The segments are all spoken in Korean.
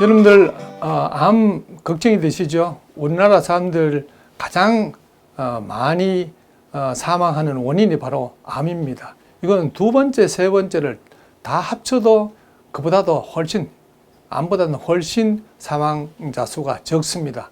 여러분들 어, 암 걱정이 되시죠? 우리나라 사람들 가장 어, 많이 어, 사망하는 원인이 바로 암입니다. 이건 두 번째, 세 번째를 다 합쳐도 그보다도 훨씬 암보다는 훨씬 사망자 수가 적습니다.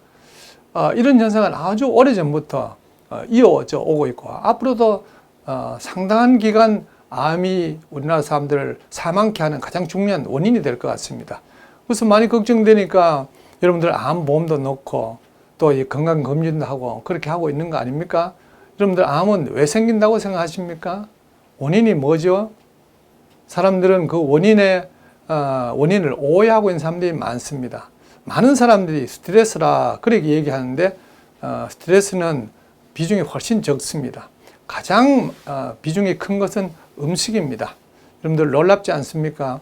어, 이런 현상은 아주 오래 전부터 어, 이어져 오고 있고 앞으로도 어, 상당한 기간 암이 우리나라 사람들을 사망케 하는 가장 중요한 원인이 될 것 같습니다. 그래서 많이 걱정되니까 여러분들 암 보험도 넣고 또 이 건강 검진도 하고 그렇게 하고 있는 거 아닙니까? 여러분들 암은 왜 생긴다고 생각하십니까? 원인이 뭐죠? 사람들은 그 원인의 어, 원인을 오해하고 있는 사람들이 많습니다. 많은 사람들이 스트레스라 그렇게 얘기하는데 어, 스트레스는 비중이 훨씬 적습니다. 가장 어, 비중이 큰 것은 음식입니다. 여러분들 놀랍지 않습니까?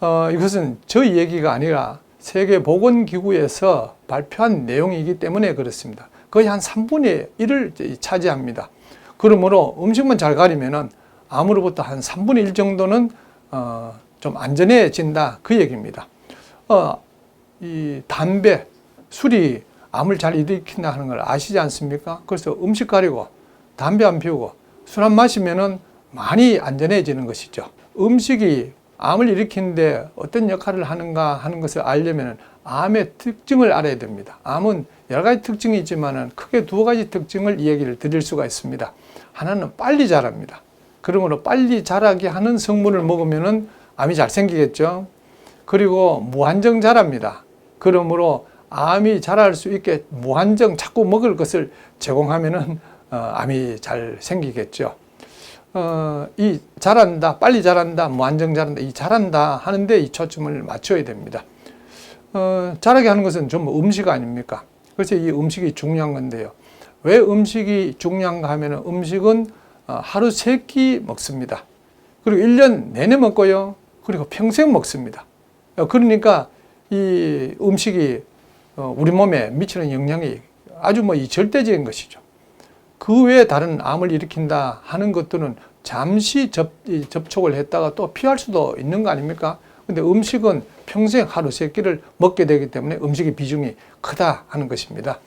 어, 이것은 저희 얘기가 아니라 세계보건기구에서 발표한 내용이기 때문에 그렇습니다. 거의 한 3분의 1을 차지합니다. 그러므로 음식만 잘 가리면은 암으로부터 한 3분의 1 정도는 어, 좀 안전해진다 그 얘기입니다. 어, 이 담배, 술이 암을 잘 일으킨다 하는 걸 아시지 않습니까? 그래서 음식 가리고 담배 안 피우고 술 안 마시면은 많이 안전해지는 것이죠. 음식이 암을 일으키는데 어떤 역할을 하는가 하는 것을 알려면 암의 특징을 알아야 됩니다. 암은 여러 가지 특징이 있지만은 크게 두 가지 특징을 이야기를 드릴 수가 있습니다. 하나는 빨리 자랍니다. 그러므로 빨리 자라게 하는 성분을 먹으면은 암이 잘 생기겠죠. 그리고 무한정 자랍니다. 그러므로 암이 자랄 수 있게 무한정 자꾸 먹을 것을 제공하면은 어, 암이 잘 생기겠죠. 어, 이 잘한다, 빨리 잘한다, 무한정 잘한다, 이 잘한다 하는데 이 초점을 맞춰야 됩니다. 어, 잘하게 하는 것은 전부 음식 아닙니까? 그래서 이 음식이 중요한 건데요. 왜 음식이 중요한가 하면 음식은 어, 하루 세 끼 먹습니다. 그리고 1년 내내 먹고요. 그리고 평생 먹습니다. 어, 그러니까 이 음식이 어, 우리 몸에 미치는 영향이 아주 뭐 이 절대적인 것이죠. 그 외에 다른 암을 일으킨다 하는 것들은 잠시 접, 접촉을 했다가 또 피할 수도 있는 거 아닙니까? 근데 음식은 평생 하루 세 끼를 먹게 되기 때문에 음식의 비중이 크다 하는 것입니다.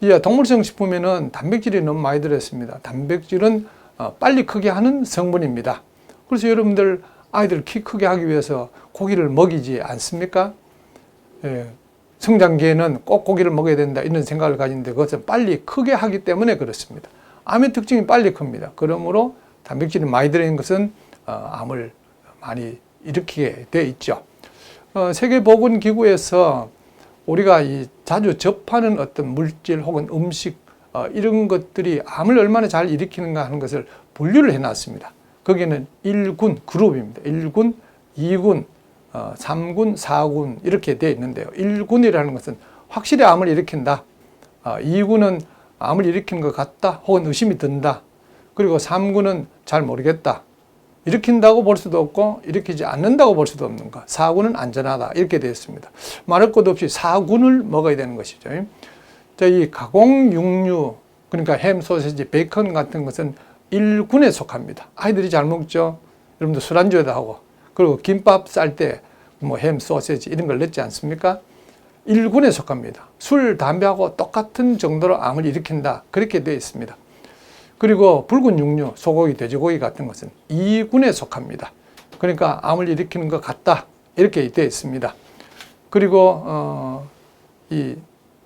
이 동물성 식품에는 단백질이 너무 많이 들어있습니다. 단백질은 어, 빨리 크게 하는 성분입니다. 그래서 여러분들 아이들 키 크게 하기 위해서 고기를 먹이지 않습니까? 예, 성장기에는 꼭 고기를 먹어야 된다 이런 생각을 가지는데 그것은 빨리 크게 하기 때문에 그렇습니다. 암의 특징이 빨리 큽니다. 그러므로 단백질이 많이 들어있는 것은 어, 암을 많이 일으키게 돼 있죠. 어, 세계보건기구에서 우리가 이 자주 접하는 어떤 물질 혹은 음식 어, 이런 것들이 암을 얼마나 잘 일으키는가 하는 것을 분류를 해놨습니다. 거기는 1군 그룹입니다. 1군, 2군, 어, 3군, 4군 이렇게 되어 있는데요. 1군이라는 것은 확실히 암을 일으킨다. 어, 2군은 암을 일으키는 것 같다 혹은 의심이 든다. 그리고 3군은 잘 모르겠다. 일으킨다고 볼 수도 없고 일으키지 않는다고 볼 수도 없는 것. 4군은 안전하다. 이렇게 되어 있습니다. 말할 것도 없이 4군을 먹어야 되는 것이죠. 자, 이 가공 육류 그러니까 햄, 소세지, 베이컨 같은 것은 1군에 속합니다. 아이들이 잘 먹죠. 여러분들 술안주에다 하고 그리고 김밥 쌀 때 뭐 햄, 소세지 이런 걸 넣지 않습니까? 1군에 속합니다. 술, 담배하고 똑같은 정도로 암을 일으킨다. 그렇게 되어 있습니다. 그리고 붉은 육류, 소고기, 돼지고기 같은 것은 2군에 속합니다. 그러니까 암을 일으키는 것 같다. 이렇게 되어 있습니다. 그리고 어, 이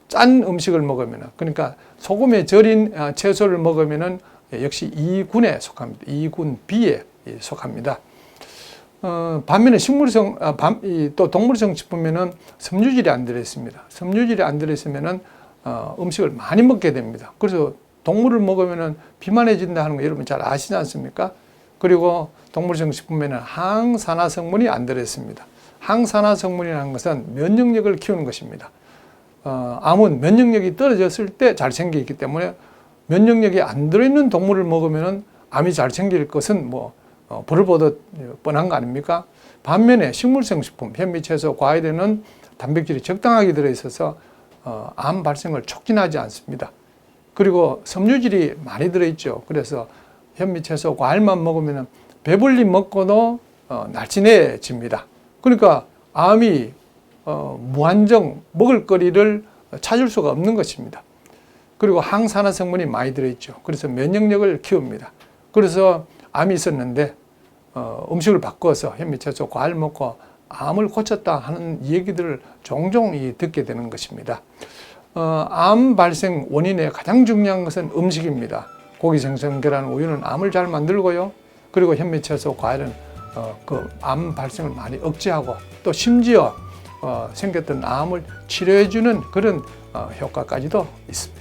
짠 음식을 먹으면 그러니까 소금에 절인 어, 채소를 먹으면 역시 2군에 속합니다. 2군 B에 속합니다. 어, 반면에 식물성, 아, 반, 이, 또 동물성 식품에는 섬유질이 안 들어있습니다. 섬유질이 안 들어있으면은 어, 음식을 많이 먹게 됩니다. 그래서 동물을 먹으면은 비만해진다 하는 거 여러분 잘 아시지 않습니까? 그리고 동물성 식품에는 항산화 성분이 안 들어있습니다. 항산화 성분이라는 것은 면역력을 키우는 것입니다. 어, 암은 면역력이 떨어졌을 때 잘 생기기 때문에 면역력이 안 들어있는 동물을 먹으면은 암이 잘 생길 것은 뭐 어, 불을 보듯 뻔한 거 아닙니까? 반면에 식물성 식품, 현미, 채소, 과일에는 단백질이 적당하게 들어있어서 어, 암 발생을 촉진하지 않습니다. 그리고 섬유질이 많이 들어있죠. 그래서 현미, 채소, 과일만 먹으면 배불리 먹고도 어, 날씬해집니다. 그러니까 암이 어, 무한정 먹을거리를 찾을 수가 없는 것입니다. 그리고 항산화 성분이 많이 들어있죠. 그래서 면역력을 키웁니다. 그래서 암이 있었는데 어, 음식을 바꿔서 현미채소 과일 먹고 암을 고쳤다 하는 얘기들을 종종 이 듣게 되는 것입니다. 어, 암 발생 원인의 가장 중요한 것은 음식입니다. 고기, 생선, 계란, 우유는 암을 잘 만들고요. 그리고 현미채소, 과일은 어, 그암 발생을 많이 억제하고 또 심지어 어, 생겼던 암을 치료해주는 그런 어, 효과까지도 있습니다.